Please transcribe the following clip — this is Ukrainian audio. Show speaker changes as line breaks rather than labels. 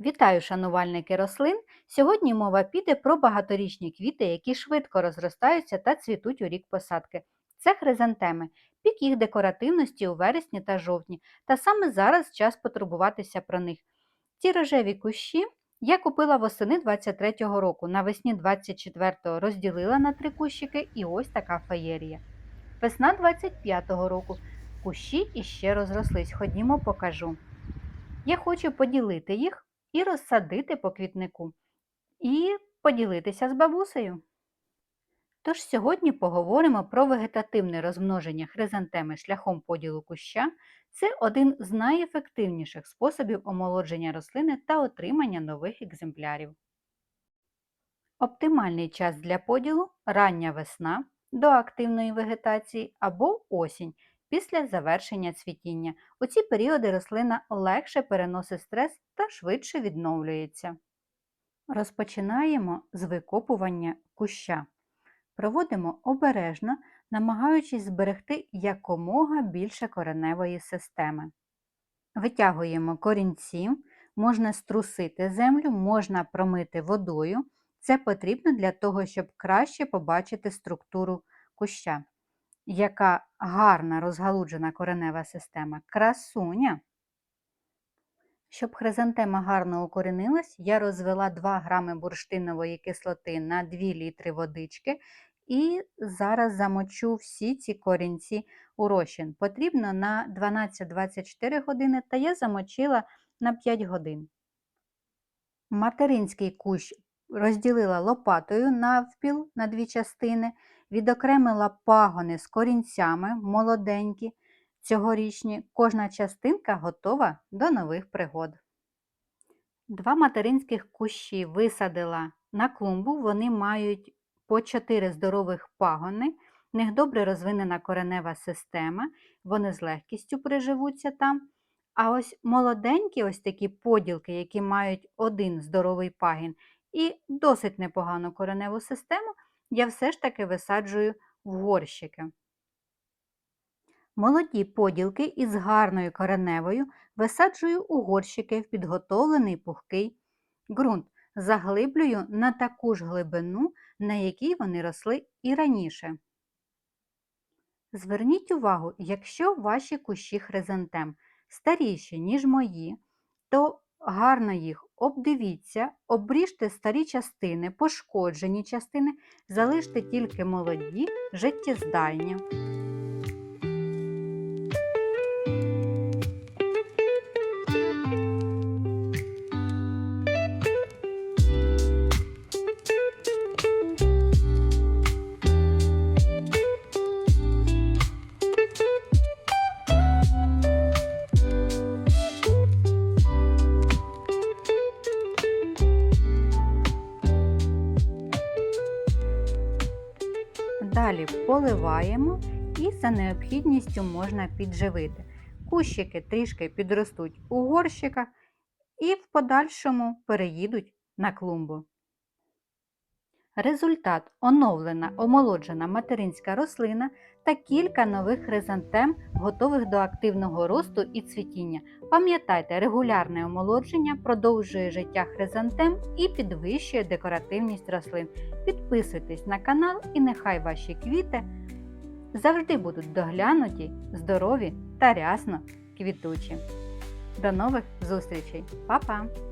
Вітаю, шанувальники рослин! Сьогодні мова піде про багаторічні квіти, які швидко розростаються та цвітуть у рік посадки. Це хризантеми, пік їх декоративності у вересні та жовтні, та саме зараз час потурбуватися про них. Ці рожеві кущі я купила восени 23-го року, навесні 24-го розділила на три кущики і ось така феєрія. Весна 25-го року кущі іще розрослись, ходімо покажу. Я хочу поділити їх і розсадити по квітнику, і поділитися з бабусею. Тож сьогодні поговоримо про вегетативне розмноження хризантеми шляхом поділу куща. Це один з найефективніших способів омолодження рослини та отримання нових екземплярів. Оптимальний час для поділу рання весна до активної вегетації або осінь після завершення цвітіння. У ці періоди рослина легше переносить стрес та швидше відновлюється. Розпочинаємо з викопування куща. Проводимо обережно, намагаючись зберегти якомога більше кореневої системи. Витягуємо корінці, можна струсити землю, можна промити водою. Це потрібно для того, щоб краще побачити структуру куща. Яка гарна розгалуджена коренева система, красуня. Щоб хризантема гарно укорінилась, я розвела 2 грами бурштинової кислоти на 2 літри водички і зараз замочу всі ці корінці у розчин. Потрібно на 12-24 години, та я замочила на 5 годин. Материнський кущ розділила лопатою навпіл на дві частини, відокремила пагони з корінцями молоденькі, цьогорічні. Кожна частинка готова до нових пригод. Два материнських кущі висадила на клумбу, вони мають по 4 здорових пагони, в них добре розвинена коренева система, вони з легкістю приживуться там. А ось молоденькі ось такі поділки, які мають один здоровий пагін і досить непогану кореневу систему, я все ж таки висаджую в горщики. Молоді поділки із гарною кореневою висаджую у горщики в підготовлений пухкий ґрунт, заглиблюю на таку ж глибину, на якій вони росли і раніше. Зверніть увагу, якщо ваші кущі хризантем старіші, ніж мої, то гарно їх обдивіться, обріжте старі частини, пошкоджені частини, залиште тільки молоді, життєздайні. Далі поливаємо і за необхідністю можна підживити. Кущики трішки підростуть у горщиках і в подальшому переїдуть на клумбу. Результат оновлена омолоджена материнська рослина та кілька нових хризантем, готових до активного росту і цвітіння. Пам'ятайте, регулярне омолодження продовжує життя хризантем і підвищує декоративність рослин. Підписуйтесь на канал і нехай ваші квіти завжди будуть доглянуті, здорові та рясно квітучі. До нових зустрічей! Па-па!